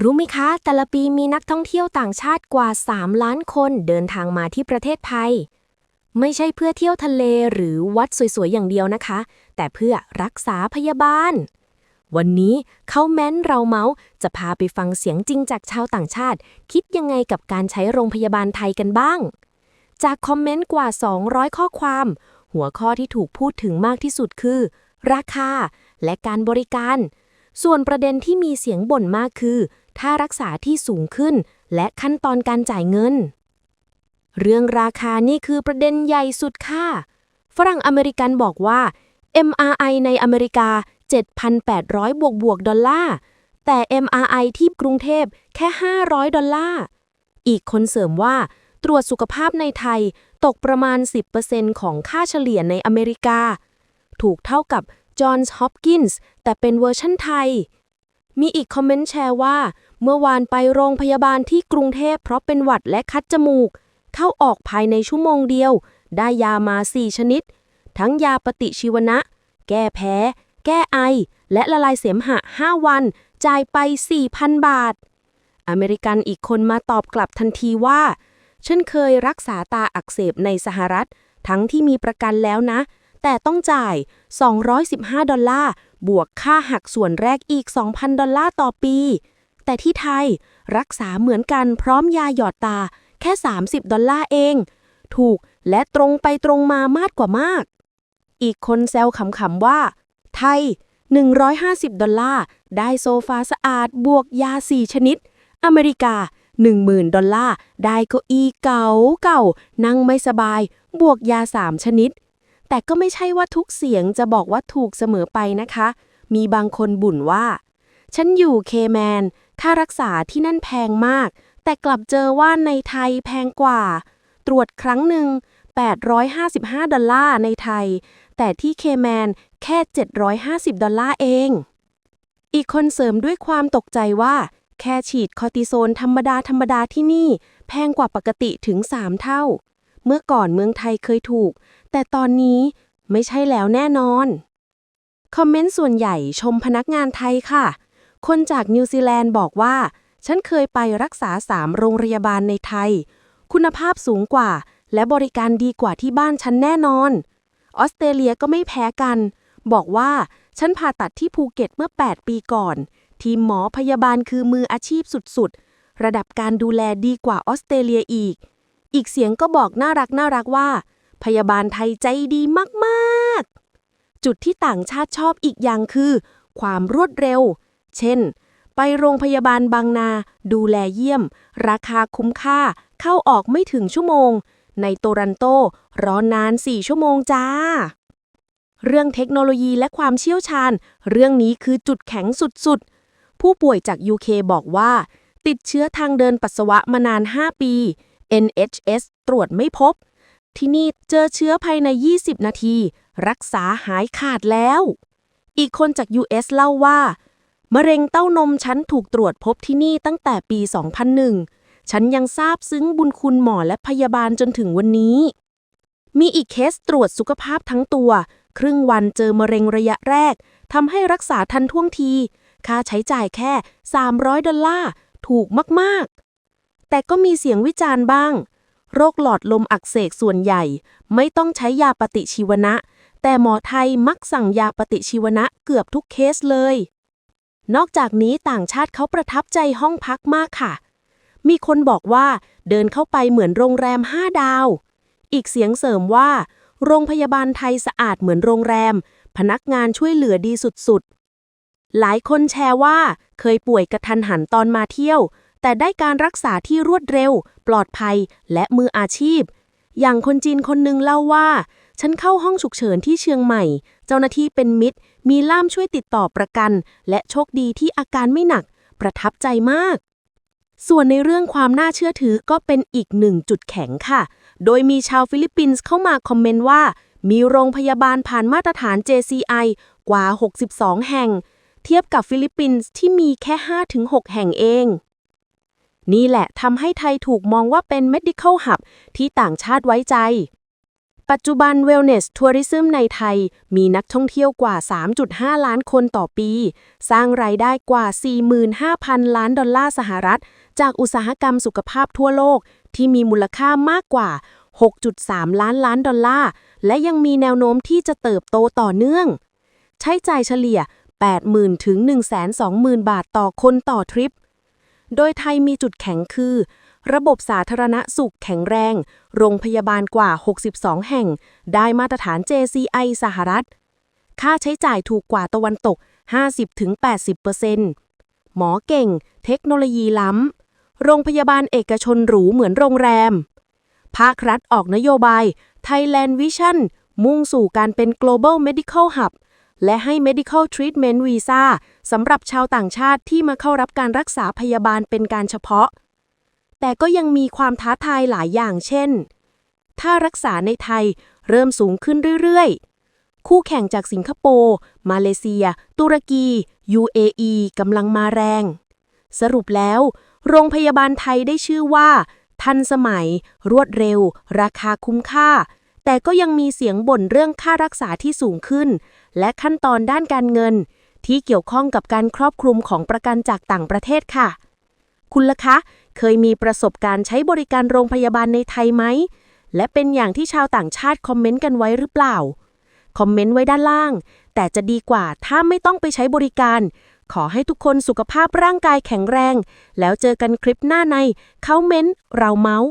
รู้ไหมคะ แต่ละปีมีนักท่องเที่ยวต่างชาติกว่า 3 ล้านคนเดินทางมาที่ประเทศไทย ไม่ใช่เพื่อเที่ยวทะเลหรือวัดสวยๆ อย่างเดียวนะคะ แต่เพื่อรักษาพยาบาล วันนี้เขาแม้นเราเมาส์จะพาไปฟังเสียงจริงจากชาวต่างชาติ คิดยังไงกับการใช้โรงพยาบาลไทยกันบ้าง จากคอมเมนต์กว่า 200 ข้อความ หัวข้อที่ถูกพูดถึงมากที่สุดคือ ราคาและการบริการ ส่วนประเด็นที่มีเสียงบ่นมากคือ ค่ารักษาที่สูงขึ้น และขั้นตอนการจ่ายเงิน เรื่องราคานี่คือประเด็นใหญ่สุดค่ะ ฝรั่งอเมริกันบอกว่า MRI ในอเมริกา 7,800 บวกบวกดอลลาร์ แต่ MRI ที่กรุงเทพแค่ 500 ดอลลาร์ อีกคนเสริมว่า ตรวจสุขภาพในไทยตกประมาณ 10%ของค่าเฉลี่ยในอเมริกา ถูกเท่ากับ Johns Hopkins แต่เป็นเวอร์ชั่นไทย มีอีกคอมเมนต์แชร์ว่า เมื่อวานไปโรงพยาบาลที่กรุงเทพเพราะเป็นหวัดและคัดจมูก เข้าออกภายในชั่วโมงเดียว ได้ยามา 4 ชนิด ทั้งยาปฏิชีวนะ แก้แพ้ แก้ไอ และละลายเสมหะ 5 วัน จ่ายไป 4,000 บาท อเมริกันอีกคนมาตอบกลับทันทีว่า ฉันเคยรักษาตาอักเสบในสหรัฐ ทั้งที่มีประกันแล้วนะ แต่ต้องจ่าย 215 ดอลลาร์ บวกค่าหักส่วนแรกอีก 2,000 ดอลลาร์ต่อปี แต่ที่ไทยรักษาเหมือนกันพร้อมยาหยอดตาแค่ 30 ดอลลาร์เอง ถูกและตรงไปตรงมามากกว่ามาก อีกคนแซวขำๆว่า ไทย 150 ดอลลาร์ได้โซฟาสะอาดบวกยา 4 ชนิด อเมริกา 10,000 ดอลลาร์ได้เก้าอี้เก่าเก่าๆนั่งไม่สบาย บวกยา 3 ชนิด แต่ก็ไม่ใช่ว่าทุกเสียงจะบอกว่าถูกเสมอไปนะคะ มีบางคนบ่นว่า ฉันอยู่เคแมน ค่ารักษาที่นั่นแพงมาก แต่กลับเจอว่าในไทยแพงกว่า ตรวจครั้งหนึ่ง 855 ดอลลาร์ในไทย แต่ที่เคแมนแค่ 750 ดอลลาร์เอง อีกคนเสริมด้วยความตกใจว่า แค่ฉีดคอร์ติโซนธรรมดาธรรมดาที่นี่ แพงกว่าปกติถึง 3 เท่า เมื่อก่อนเมืองไทยเคยถูก แต่ตอนนี้ไม่ใช่แล้วแน่นอน คอมเมนต์ส่วนใหญ่ชมพนักงานไทยค่ะ คนจากนิวซีแลนด์บอกว่า ฉันเคยไปรักษา3โรงพยาบาลในไทย คุณภาพสูงกว่า และบริการดีกว่าที่บ้านฉันแน่นอน ออสเตรเลียก็ไม่แพ้กัน บอกว่าฉันผ่าตัดที่ภูเก็ตเมื่อ 8 ปีก่อน ทีมหมอพยาบาลคือมืออาชีพสุดๆ ระดับการดูแลดีกว่าออสเตรเลียอีก อีกเสียงก็บอกน่ารักน่ารักว่า พยาบาลไทยใจดีมากๆ จุดที่ต่างชาติชอบอีกอย่างคือ ความรวดเร็ว เช่น ไปโรงพยาบาลบางนา ดูแลเยี่ยม ราคาคุ้มค่า เข้าออกไม่ถึงชั่วโมง ในโตรันโตรอนาน 4 ชั่วโมงจ้า เรื่องเทคโนโลยีและความเชี่ยวชาญ เรื่องนี้คือจุดแข็งสุดๆ ผู้ป่วยจาก UK บอกว่า ติดเชื้อทางเดินปัสสาวะมานาน 5 ปี NHS ตรวจไม่พบ ที่นี่เจอเชื้อภายใน 20 นาที รักษาหายขาดแล้ว อีกคนจาก US เล่าว่า มะเร็งเต้านมฉันถูกตรวจพบที่นี่ตั้งแต่ปี 2001 ฉันยังทราบซึ้งบุญคุณหมอและพยาบาลจนถึงวันนี้ มีอีกเคสตรวจสุขภาพทั้งตัว ครึ่งวันเจอมะเร็งระยะแรกทำให้รักษาทันท่วงที ค่าใช้จ่ายแค่ 300 ดอลลาร์ ถูกมาก ๆ แต่ก็มีเสียงวิจารณ์บ้าง โรคหลอดลมอักเสบส่วนใหญ่ ไม่ต้องใช้ยาปฏิชีวนะ แต่หมอไทยมักสั่งยาปฏิชีวนะเกือบทุกเคสเลย นอกจากนี้ต่างชาติเขาประทับใจห้องพักมากค่ะ มีคนบอกว่าเดินเข้าไปเหมือนโรงแรม5ดาว อีกเสียงเสริมว่า โรงพยาบาลไทยสะอาดเหมือนโรงแรม พนักงานช่วยเหลือดีสุดๆหลายคนแชร์ว่าเคยป่วยกระทันหันตอนมาเที่ยว แต่ได้การรักษาที่รวดเร็ว ปลอดภัย และมืออาชีพ อย่างคนจีนคนหนึ่งเล่าว่า ฉันเข้าห้องฉุกเฉินที่เชียงใหม่ เจ้าหน้าที่เป็นมิตร มีล่ามช่วยติดต่อประกัน และโชคดีที่อาการไม่หนัก ประทับใจมาก ส่วนในเรื่องความน่าเชื่อถือก็เป็นอีกหนึ่งจุดแข็งค่ะ โดยมีชาวฟิลิปปินส์เข้ามาคอมเมนต์ว่า มีโรงพยาบาลผ่านมาตรฐาน JCI กว่า 62 แห่ง เทียบกับฟิลิปปินส์ที่มีแค่ 5-6 แห่งเอง นี่แหละทำให้ไทยถูกมองว่าเป็น medical hub ที่ต่างชาติไว้ใจ ปัจจุบัน Wellness Tourism ในไทย มีนักท่องเที่ยวกว่า 3.5 ล้านคนต่อปี สร้างรายได้กว่า 45,000 ล้านดอลลาร์สหรัฐ จากอุตสาหกรรมสุขภาพทั่วโลก ที่มีมูลค่ามากกว่า 6.3 ล้านล้านดอลลาร์ และยังมีแนวโน้มที่จะเติบโตต่อเนื่อง ใช้จ่ายเฉลี่ย 80,000 ถึง 120,000 บาทต่อคนต่อทริป โดยไทยมีจุดแข็งคือ ระบบสาธารณสุขแข็งแรง โรงพยาบาลกว่า 62 แห่ง ได้มาตรฐาน JCI สหรัฐ ค่าใช้จ่ายถูกกว่าตะวันตก 50-80%หมอเก่ง เทคโนโลยีล้ำ โรงพยาบาลเอกชนหรูเหมือนโรงแรม ภาครัฐออกนโยบาย Thailand Vision มุ่งสู่การเป็น Global Medical Hub และให้ Medical Treatment Visa สำหรับชาวต่างชาติที่มาเข้ารับการรักษาพยาบาลเป็นการเฉพาะ แต่ก็ยังมีความท้าทายหลายอย่างเช่น ถ้ารักษาในไทยเริ่มสูงขึ้นเรื่อยๆ คู่แข่งจากสิงคโปร์ มาเลเซีย ตุรกี UAE กำลังมาแรง สรุปแล้ว โรงพยาบาลไทยได้ชื่อว่า ทันสมัย รวดเร็ว ราคาคุ้มค่า แต่ก็ยังมีเสียงบ่นเรื่องค่ารักษาที่สูงขึ้น และขั้นตอนด้านการเงิน ที่เกี่ยวข้องกับการครอบคลุมของประกันจากต่างประเทศค่ะ คุณล่ะคะ เคยมีประสบการณ์ใช้บริการโรงพยาบาลในไทยไหม และเป็นอย่างที่ชาวต่างชาติคอมเมนต์กันไว้หรือเปล่า คอมเมนต์ไว้ด้านล่าง แต่จะดีกว่าถ้าไม่ต้องไปใช้บริการ ขอให้ทุกคนสุขภาพร่างกายแข็งแรง แล้วเจอกันคลิปหน้าในเขาเม้นเราเมาส์